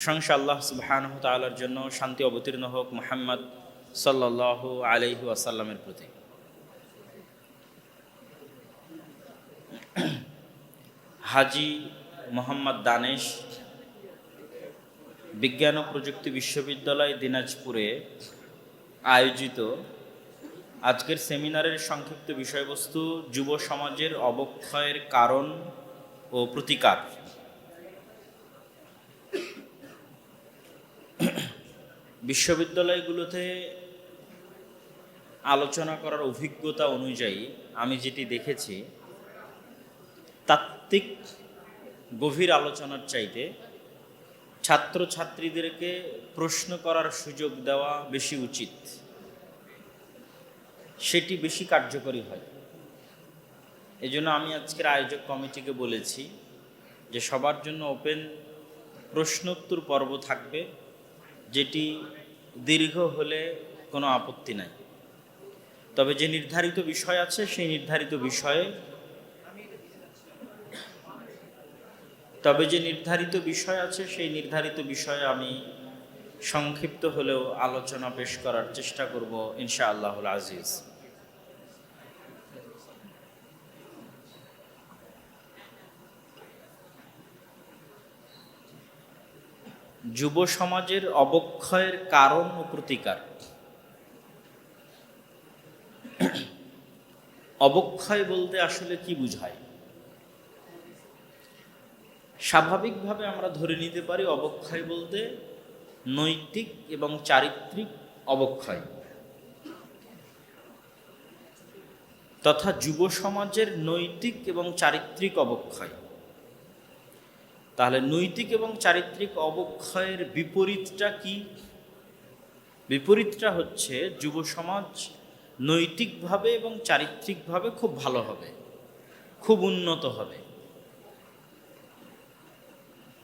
প্রশংসা আল্লাহ সুবহান তালার জন্য শান্তি অবতীর্ণ হোক মোহাম্মদ সাল্লাহ আলহি আসাল্লামের প্রতি। হাজি মোহাম্মদ দানেশ বিজ্ঞান ও প্রযুক্তি বিশ্ববিদ্যালয় দিনাজপুরে আয়োজিত আজকের সেমিনারের সংক্ষিপ্ত বিষয়বস্তু যুব সমাজের অবক্ষয়ের কারণ ও প্রতিকার। বিশ্ববিদ্যালয়গুলোতে আলোচনা করার অভিজ্ঞতা অনুযায়ী আমি যেটি দেখেছি, তাত্ত্বিক গভীর আলোচনার চাইতে ছাত্রছাত্রীদেরকে প্রশ্ন করার সুযোগ দেওয়া বেশি উচিত। সেটি বেশি কার্যকরী হয়। এজন্য আমি আজকের আয়োজক কমিটিকে বলেছি যে সবার জন্য ওপেন প্রশ্নোত্তর পর্ব থাকবে, যেটি দীর্ঘ হলে কোনো আপত্তি নাই। তবে যে নির্ধারিত বিষয় আছে, সেই নির্ধারিত বিষয়ে তবে যে নির্ধারিত বিষয় আছে, সেই নির্ধারিত বিষয়ে আমি সংক্ষিপ্ত হলেও আলোচনা পেশ করার চেষ্টা করব ইনশা আল্লাহুল আজিজ। যুব সমাজের অবক্ষয়ের কারণ ও প্রতিকার। অবক্ষয় বলতে আসলে কি বুঝায়? স্বাভাবিকভাবে আমরা ধরে নিতে পারি অবক্ষয় বলতে নৈতিক এবং চারিত্রিক অবক্ষয়। তথা যুব সমাজের নৈতিক এবং চারিত্রিক অবক্ষয়। তাহলে নৈতিক এবং চারিত্রিক অবক্ষয়ের বিপরীতটা কি? বিপরীতটা হচ্ছে যুব সমাজ নৈতিকভাবে এবং চারিত্রিকভাবে খুব ভালো হবে, খুব উন্নত হবে।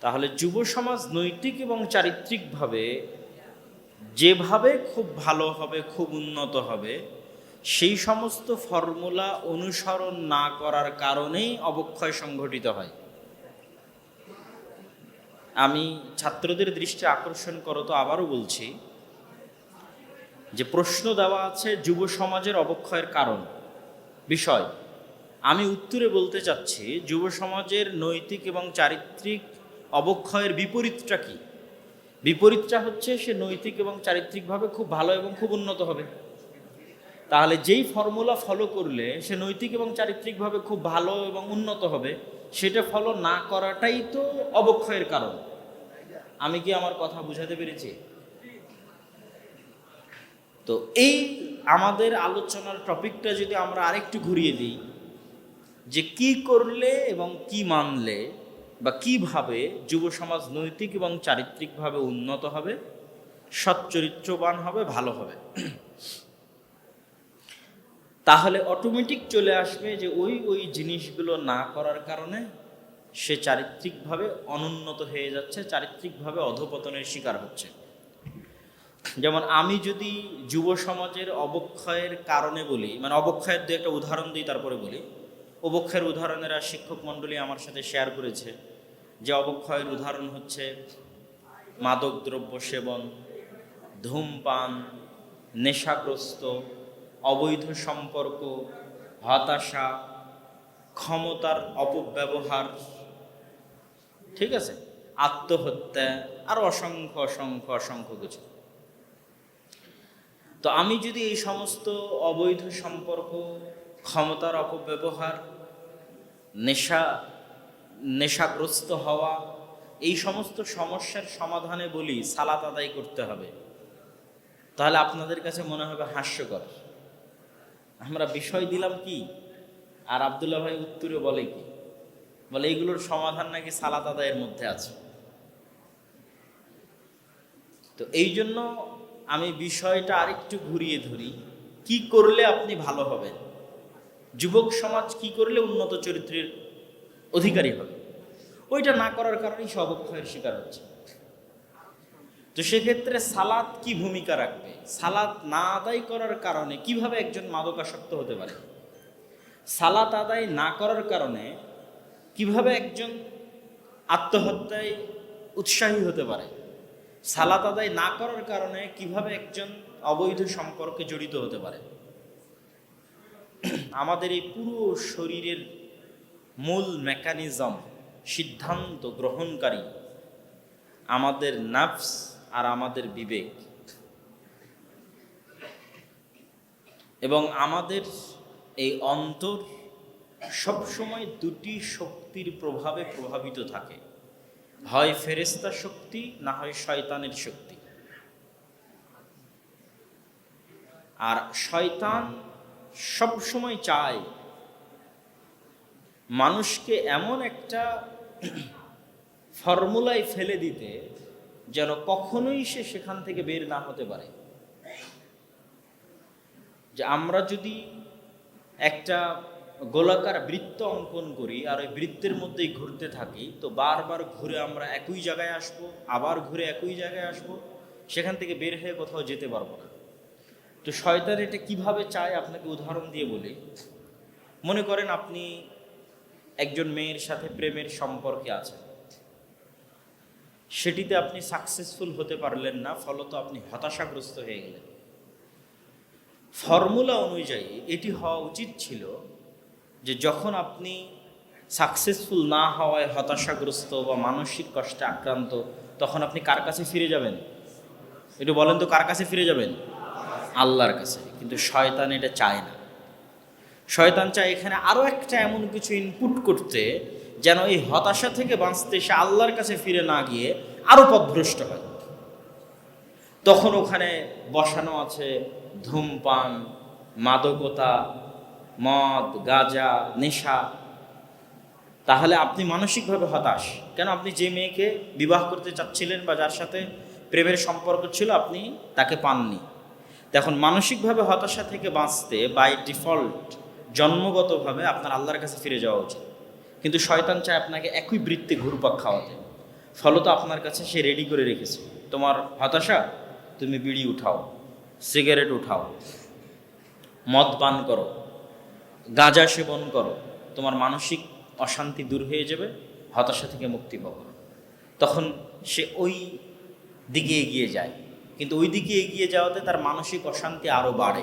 তাহলে যুব সমাজ নৈতিক এবং চারিত্রিকভাবে যেভাবে খুব ভালো হবে, খুব উন্নত হবে, সেই সমস্ত ফর্মুলা অনুসরণ না করার কারণেই অবক্ষয় সংঘটিত হয়। আমি ছাত্রদের দৃষ্টি আকর্ষণ করো তো আবারও বলছি যে প্রশ্ন দেওয়া আছে যুব সমাজের অবক্ষয়ের কারণ। বিষয়, আমি উত্তরে বলতে চাচ্ছি, যুব সমাজের নৈতিক এবং চারিত্রিক অবক্ষয়ের বিপরীতটা কি? বিপরীতটা হচ্ছে সে নৈতিক এবং চারিত্রিকভাবে খুব ভালো এবং খুব উন্নত হবে। তাহলে যেই ফর্মুলা ফলো করলে সে নৈতিক এবং চারিত্রিকভাবে খুব ভালো এবং উন্নত হবে, সেটা ফলো না করাটাই তো অবক্ষয়ের কারণ। আমি কি আমার কথা বুঝাতে পেরেছি? তো এই আমাদের আলোচনার টপিকটা যদি আমরা আরেকটু ঘুরিয়ে দিই, যে কি করলে এবং কি মানলে বা কীভাবে যুব সমাজ নৈতিক এবং চারিত্রিকভাবে উন্নত হবে, সচ্চরিত্রবান হবে, ভালো হবে? তাহলে অটোমেটিক চলে আসবে যে ওই ওই জিনিসগুলো না করার কারণে সে চারিত্রিকভাবে অনুন্নত হয়ে যাচ্ছে, চারিত্রিকভাবে অধপতনের শিকার হচ্ছে। যেমন আমি যদি যুব সমাজের অবক্ষয়ের কারণে বলি মানে অবক্ষয়ের দু একটা উদাহরণ দিই, তারপরে বলি। অবক্ষয়ের উদাহরণেরা শিক্ষক মণ্ডলী আমার সাথে শেয়ার করেছে, যে অবক্ষয়ের উদাহরণ হচ্ছে মাদক দ্রব্য সেবন, ধূমপান, নেশাগ্রস্ত, অবৈধ সম্পর্ক, হতাশা, ক্ষমতার অপব্যবহার ঠিক আছে? আত্মহত্যা আর অসংখ্য অসংখ্য অসংখ্য কিছু। তো আমি যদি এই সমস্ত অবৈধ সম্পর্ক, ক্ষমতার অপব্যবহার, নেশা, নেশাগ্রস্ত হওয়া, এই সমস্ত সমস্যার সমাধানে বলি, সালাত আদায় করতে হবে। তাহলে আপনাদের কাছে মনে হবে হাস্যকর। আমরা বিষয় দিলাম কি? আর আবদুল্লাহ ভাই উত্তরে বলে কি? বলে এইগুলোর সমাধান নাকি সালাত আদায়ের মধ্যে আছে? তো এই জন্য আমি বিষয়টা আরেকটু ঘুরিয়ে ধরি। কি করলে আপনি ভালো হবেন? যুবক সমাজ কি করলে উন্নত চরিত্রের অধিকারী হবে? ওইটা না করার কারণেই সে অবক্ষয়ের শিকার হচ্ছে। তো সেক্ষেত্রে সালাদ কি ভূমিকা রাখবে? সালাদ না আদায় করার কারণে কীভাবে একজন মাদকাসক্ত হতে পারে? সালাত আদায় না করার কারণে কীভাবে একজন আত্মহত্যায় উৎসাহী হতে পারে? সালাত আদায় না করার কারণে কীভাবে একজন অবৈধ সম্পর্কে জড়িত হতে পারে? আমাদের এই পুরো শরীরের মূল মেকানিজম, সিদ্ধান্ত গ্রহণকারী আমাদের নাফস আর আমাদের বিবেক। এবং আমাদের এই অন্তর সবসময় দুটি শক্তির প্রভাবে প্রভাবিত থাকে। হয় ফেরেস্তা শক্তি, না হয় শয়তানের শক্তি। আর শয়তান সবসময় চায় মানুষকে এমন একটা ফর্মুলায় ফেলে দিতে যেন কখনোই সে সেখান থেকে বের না হতে পারে। যে আমরা যদি একটা গোলাকার বৃত্ত অঙ্কন করি আর ওই বৃত্তের মধ্যেই ঘুরতে থাকি, তো বারবার ঘুরে আমরা একই জায়গায় আসব, আবার ঘুরে একই জায়গায় আসব, সেখান থেকে বের হয়ে কোথাও যেতে পারব না। তো শয়তান এটা কীভাবে চায় আপনাকে উদাহরণ দিয়ে বলি। মনে করেন আপনি একজন মেয়ের সাথে প্রেমের সম্পর্কে আছেন। সেটিতে আপনি সাকসেসফুল হতে পারলেন না, ফলত আপনি হতাশাগ্রস্ত হয়ে গেলেন। ফর্মুলা অনুযায়ী এটি হওয়া উচিত ছিল যে যখন আপনি সাকসেসফুল না হওয়ায় হতাশাগ্রস্ত বা মানসিক কষ্টে আক্রান্ত, তখন আপনি কার কাছে ফিরে যাবেন? একটু বলেন তো, কার কাছে ফিরে যাবেন? আল্লাহর কাছে। কিন্তু শয়তান এটা চায় না। শয়তান চায় এখানে আরও একটা এমন কিছু ইনপুট করতে, যেন এই হতাশা থেকে বাঁচতে সে আল্লাহর কাছে ফিরে না গিয়ে আরও পথভ্রষ্ট হয়। তখন ওখানে বসানো আছে ধূমপান, মাদকতা মদ, গাঁজা, নেশা। তাহলে আপনি মানসিকভাবে হতাশ। কেন আপনি যে মেয়েকে বিবাহ করতে চাচ্ছিলেন বা যার সাথে প্রেমের সম্পর্ক ছিল, আপনি তাকে পাননি। তখন মানসিকভাবে হতাশা থেকে বাঁচতে বাই ডিফল্ট জন্মগতভাবে আপনার আল্লাহর কাছে ফিরে যাওয়া উচিত। কিন্তু শয়তান চায় আপনাকে একই বৃত্তে ঘুরপাক খাওয়াতে। ফলত আপনার কাছে সে রেডি করে রেখেছে। তোমার হতাশা? তুমি বিড়ি উঠাও সিগারেট উঠাও, মদ পান করো। গাঁজা সেবন করো, তোমার মানসিক অশান্তি দূর হয়ে যাবে, হতাশা থেকে মুক্তি পাবো। তখন সে ওই দিকে এগিয়ে যায়। কিন্তু ওই দিকে এগিয়ে যাওয়াতে তার মানসিক অশান্তি আরও বাড়ে।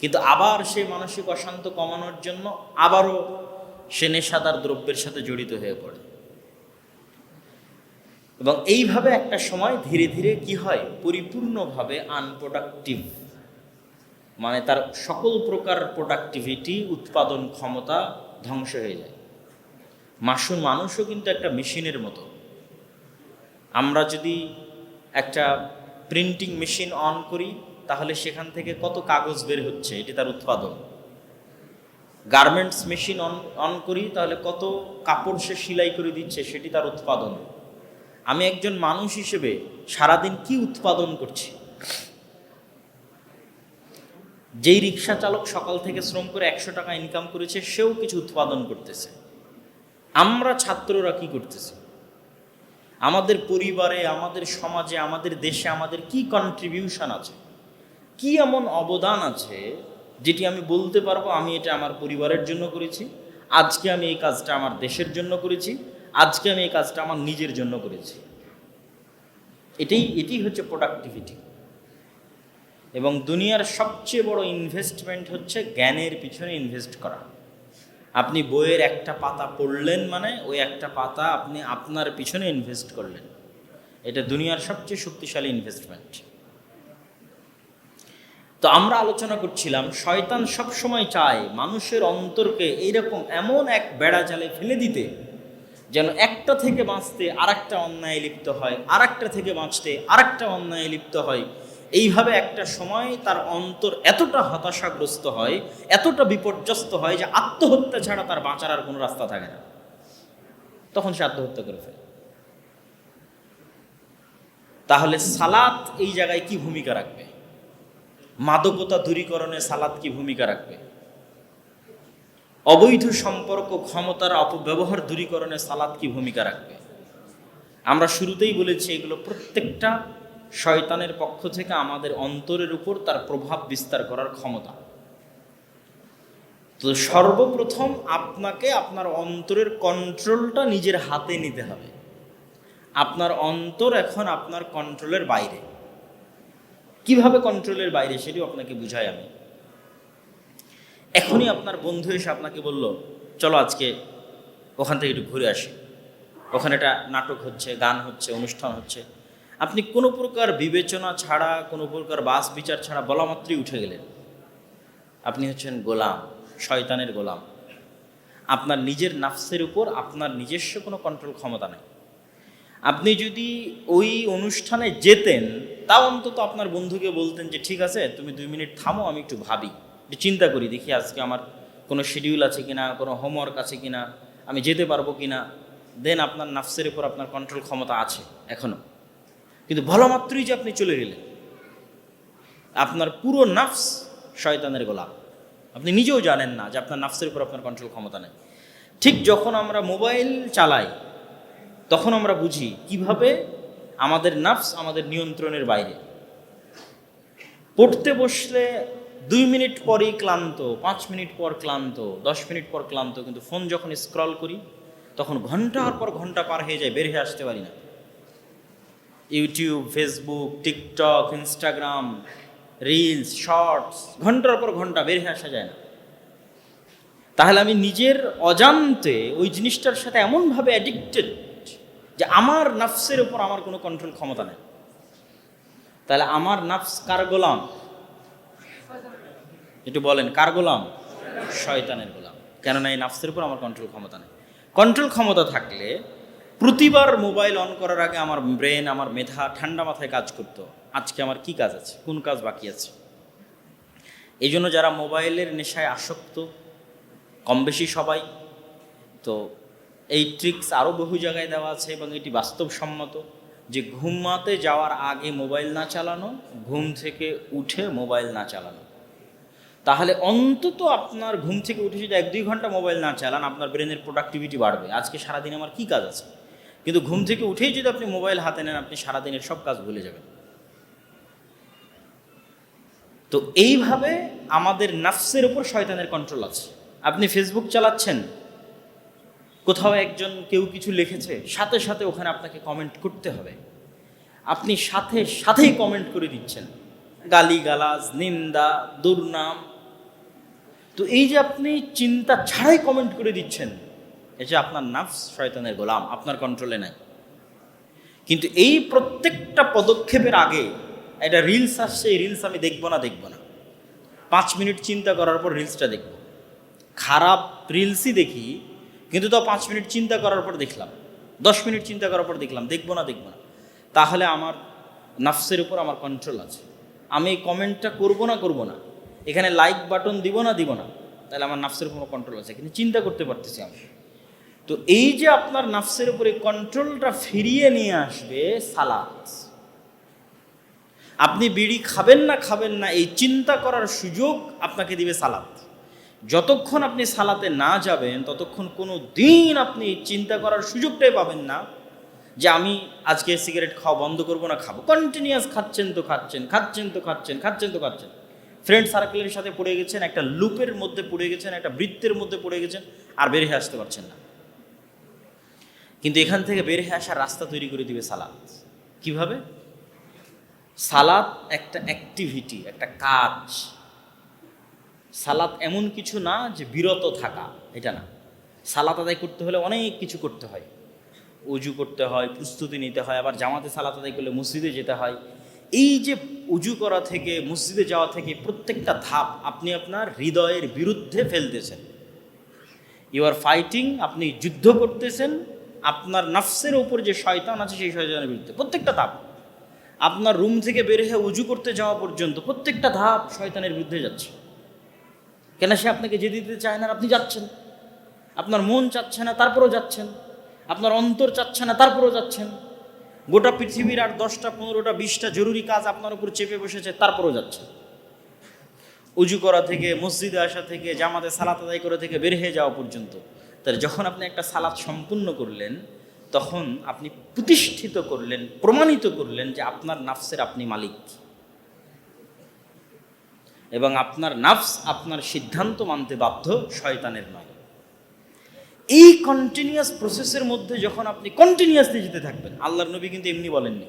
কিন্তু আবার সে মানসিক অশান্ত কমানোর জন্য আবারও সে নেশাদার দ্রব্যের সাথে জড়িত হয়ে পড়ে। এবং এইভাবে একটা সময় ধীরে ধীরে কি হয়? পরিপূর্ণভাবে আনপ্রোডাক্টিভ মানে তার সকল প্রকার প্রোডাক্টিভিটি উৎপাদন ক্ষমতা ধ্বংস হয়ে যায়। মাসুর মানুষও কিন্তু একটা মেশিনের মতো। আমরা যদি একটা প্রিন্টিং মেশিন অন করি, তাহলে সেখান থেকে কত কাগজ বের হচ্ছে, এটি তার উৎপাদন। গার্মেন্টস মেশিন অন অন করি, তাহলে কত কাপড় সে সেলাই করে দিচ্ছে, সেটি তার উৎপাদন। আমি একজন মানুষ হিসেবে সারাদিন কি উৎপাদন করছি? যেই রিক্সা চালক সকাল থেকে শ্রম করে একশো টাকা ইনকাম করেছে, সেও কিছু উৎপাদন করতেছে। আমরা ছাত্ররা কি করতেছি? আমাদের পরিবারে, আমাদের সমাজে, আমাদের দেশে, আমাদের কি কন্ট্রিবিউশন আছে? কি এমন অবদান আছে যেটি আমি বলতে পারব, আমি এটা আমার পরিবারের জন্য করেছি, আজকে আমি এই কাজটা আমার দেশের জন্য করেছি, আজকে আমি এই কাজটা আমার নিজের জন্য করেছি। এটাই এটি হচ্ছে প্রোডাক্টিভিটি এবং দুনিয়ার সবচেয়ে বড় ইনভেস্টমেন্ট হচ্ছে জ্ঞানের পিছনে ইনভেস্ট করা। আপনি বইয়ের একটা পাতা পড়লেন মানে ওই একটা পাতা আপনি আপনার পিছনে ইনভেস্ট করলেন। এটা দুনিয়ার সবচেয়ে শক্তিশালী ইনভেস্টমেন্ট তো আমরা আলোচনা করছিলাম, শয়তান সবসময় চায় মানুষের অন্তরকে এইরকম এমন এক বেড়া জালে ফেলে দিতে যেন একটা থেকে বাঁচতে আরেকটা অন্যায় লিপ্ত হয়, আরেকটা থেকে বাঁচতে আরেকটা অন্যায় লিপ্ত হয়। এইভাবে একটা সময় তার অন্তর এতটা হতাশাগ্রস্ত হয়, এতটা বিপর্যস্ত হয় যে আত্মহত্যা ছাড়া তার বাঁচার আর কোনো রাস্তা থাকে না। তখন সে আত্মহত্যা করে ফেলে। তাহলে সালাত এই জায়গায় কি ভূমিকা রাখবে? মাদকতা দূরীকরণে সালাত কি ভূমিকা রাখবে? অবৈধ সম্পর্ক, ক্ষমতার অপব্যবহার দূরীকরণে সালাত কি ভূমিকা রাখবে? আমরা শুরুতেই বলেছি এগুলো প্রত্যেকটা শয়তানের পক্ষ থেকে আমাদের অন্তরের উপর তার প্রভাব বিস্তার করার ক্ষমতা। তো সর্বপ্রথম আপনাকে আপনার অন্তরের কন্ট্রোলটা নিজের হাতে নিতে হবে। আপনার অন্তর এখন আপনার কন্ট্রোলের বাইরে। কীভাবে কন্ট্রোলের বাইরে সেটিও আপনাকে বুঝাই আমি। এখনই আপনার বন্ধু এসে আপনাকে বলল, চলো আজকে ওখান থেকে একটু ঘুরে আসি। ওখানে একটা নাটক হচ্ছে, গান হচ্ছে, অনুষ্ঠান হচ্ছে। আপনি কোনো প্রকার বিবেচনা ছাড়া, কোনো প্রকার বাস বিচার ছাড়া বলা মাত্রই উঠে গেলেন। আপনি হচ্ছেন গোলাম, শয়তানের গোলাম। আপনার নিজের নাফসের উপর আপনার নিজস্ব কোনো কন্ট্রোল ক্ষমতা নেই। আপনি যদি ওই অনুষ্ঠানে যেতেন, তাও অন্তত আপনার বন্ধুকে বলতেন যে, ঠিক আছে, তুমি দুই মিনিট থামো, আমি একটু ভাবি, একটু চিন্তা করি, দেখি আজকে আমার কোনো শিডিউল আছে কিনা, কোনো হোমওয়ার্ক আছে কিনা, আমি যেতে পারব কিনা। দেন আপনার নাফসের উপর আপনার কন্ট্রোল ক্ষমতা আছে, এখনও। কিন্তু ভালো মাত্রই যে আপনি চলে গেলেন। আপনার পুরো নাফস শয়তানের গোলাম। আপনি নিজেও জানেন না যে আপনার নাফসের উপর আপনার কন্ট্রোল ক্ষমতা নেই। ঠিক যখন আমরা মোবাইল চালাই, তখন আমরা বুঝি কীভাবে আমাদের নাফস আমাদের নিয়ন্ত্রণের বাইরে। পড়তে বসলে দুই মিনিট পরই ক্লান্ত, পাঁচ মিনিট পর ক্লান্ত, দশ মিনিট পর ক্লান্ত, কিন্তু ফোন যখন স্ক্রল করি, তখন ঘণ্টার পর ঘণ্টা পার হয়ে যায়, বের হয়ে আসতে পারি না। YouTube Facebook TikTok Instagram reels shorts ঘণ্টার পর ঘণ্টা বের হয়ে আসা যায় না। তাহলে আমি নিজের অজান্তে ওই জিনিসটার সাথে এমনভাবে অ্যাডিক্টেড যে আমার নাফসের উপর আমার কোনো কন্ট্রোল ক্ষমতা নেই। তাহলে আমার নাফস কার গোলাম? একটু বলেন, কার গোলাম? শয়তানের গোলাম। কেননা এই নাফসের উপর আমার কন্ট্রোল ক্ষমতা নেই। কন্ট্রোল ক্ষমতা থাকলে প্রতিবার মোবাইল অন করার আগে আমার ব্রেন, আমার মেধা ঠান্ডা মাথায় কাজ করতো। আজকে আমার কি কাজ আছে? কোন কাজ বাকি আছে? এই জন্য যারা মোবাইলের নেশায় আসক্ত কম বেশি সবাই, তো এই ট্রিক্স আরও বহু জায়গায় দেওয়া আছে এবং এটি বাস্তবসম্মত যে ঘুমাতে যাওয়ার আগে মোবাইল না চালানো, ঘুম থেকে উঠে মোবাইল না চালানো। তাহলে অন্তত আপনার ঘুম থেকে উঠে যদি এক দুই ঘণ্টা মোবাইল না চালান, আপনার ব্রেনের প্রোডাক্টিভিটি বাড়বে। আজকে সারাদিন আমার কী কাজ আছে? কিন্তু ঘুম থেকে উঠেই যদি আপনি মোবাইল হাতে নেন, আপনি সারাদিনের সব কাজ ভুলে যাবেন। তো এইভাবে আমাদের নাফসের উপর শয়তানের কন্ট্রোল আছে। আপনি ফেসবুক চালাচ্ছেন, কোথাও একজন কেউ কিছু লিখেছে, সাথে সাথে ওখানে আপনাকে কমেন্ট করতে হবে। আপনি সাথে সাথেই কমেন্ট করে দিচ্ছেন। গালিগালাজ, নিন্দা, দুর্নাম। তো এই যে আপনি চিন্তা ছাড়াই কমেন্ট করে দিচ্ছেন যে আপনার নাফস শয়তানের গোলাম, আপনার কন্ট্রোলে নাই। কিন্তু এই প্রত্যেকটা পদক্ষেপের আগে একটা রিলস আসছে, এই রিলস আমি দেখব না দেখব না। পাঁচ মিনিট চিন্তা করার পর রিলসটা দেখব। খারাপ রিলসই দেখি, কিন্তু তো পাঁচ মিনিট চিন্তা করার পর দেখলাম। দশ মিনিট চিন্তা করার পর দেখলাম, দেখব না দেখব না। তাহলে আমার নাফসের উপর আমার কন্ট্রোল আছে। আমি এই কমেন্টটা করব না করব না। এখানে লাইক বাটন দিব না দিব না। তাহলে আমার নাফসের উপর কন্ট্রোল আছে। কিন্তু চিন্তা করতে পারতেছি আমি। তো এই যে আপনার নাফসের উপরে কন্ট্রোলটা ফিরিয়ে নিয়ে আসবে, সালাদ। আপনি বিড়ি খাবেন না খাবেন না, এই চিন্তা করার সুযোগ আপনাকে দিবে সালাদ। যতক্ষণ আপনি সালাতে না যাবেন, ততক্ষণ কোনো দিন আপনি চিন্তা করার সুযোগটাই পাবেন না যে আমি আজকে সিগারেট খাওয়া বন্ধ করব না, খাব। কন্টিনিউয়াস খাচ্ছেন তো খাচ্ছেন খাচ্ছেন তো খাচ্ছেন খাচ্ছেন তো খাচ্ছেন। ফ্রেন্ড সার্কেলের সাথে পড়ে গেছেন, একটা লুপের মধ্যে পড়ে গেছেন, একটা বৃত্তের মধ্যে পড়ে গেছেন, আর বেরিয়ে আসতে পারছেন না। কিন্তু এখান থেকে বের হয়ে আসার রাস্তা তৈরি করে দিবে সালাদ। কীভাবে? সালাদ একটা অ্যাক্টিভিটি একটা কাজ। সালাদ এমন কিছু না যে বিরত থাকা, এটা না। সালাত আদায় করতে হলে অনেক কিছু করতে হয়। উজু করতে হয়, প্রস্তুতি নিতে হয়, আবার জামাতে সালাত আদায় করলে মসজিদে যেতে হয়। এই যে উজু করা থেকে, মসজিদে যাওয়া থেকে প্রত্যেকটা ধাপ আপনি আপনার হৃদয়ের বিরুদ্ধে ফেলতেছেন। ইউ আর ফাইটিং আপনি যুদ্ধ করতেছেন আপনার নাফসের ওপর যে শয়তান আছে, সেই শয়তানের বিরুদ্ধে প্রত্যেকটা ধাপ। আপনার রুম থেকে বের হয়ে উজু করতে যাওয়া পর্যন্ত প্রত্যেকটা ধাপ শয়তানের বিরুদ্ধে যাচ্ছে। কেন সে আপনাকে যে দিতে চায় না? আপনি যাচ্ছেন। আপনার মন চাচ্ছে না, তারপরেও যাচ্ছেন। আপনার অন্তর চাচ্ছে না, তারপরেও যাচ্ছেন। গোটা পৃথিবীর আর দশটা, পনেরোটা, বিশটা জরুরি কাজ আপনার উপর চেপে বসেছে, তারপরেও যাচ্ছেন। উজু করা থেকে, মসজিদে আসা থেকে, জামাতে সালাত আদায় করে থেকে বের হয়ে যাওয়া পর্যন্ত তাহলে যখন আপনি একটা সালাদ সম্পূর্ণ করলেন, তখন আপনি প্রতিষ্ঠিত করলেন, প্রমাণিত করলেন যে আপনার নাফসের আপনি মালিক। এবং আপনার নাফস আপনার সিদ্ধান্ত মানতে বাধ্য শয়তানের নয়। এই কন্টিনিউয়াস প্রসেসের মধ্যে যখন আপনি কন্টিনিউয়াসলি যেতে থাকবেন, আল্লাহর নবী কিন্তু এমনি বলেননি।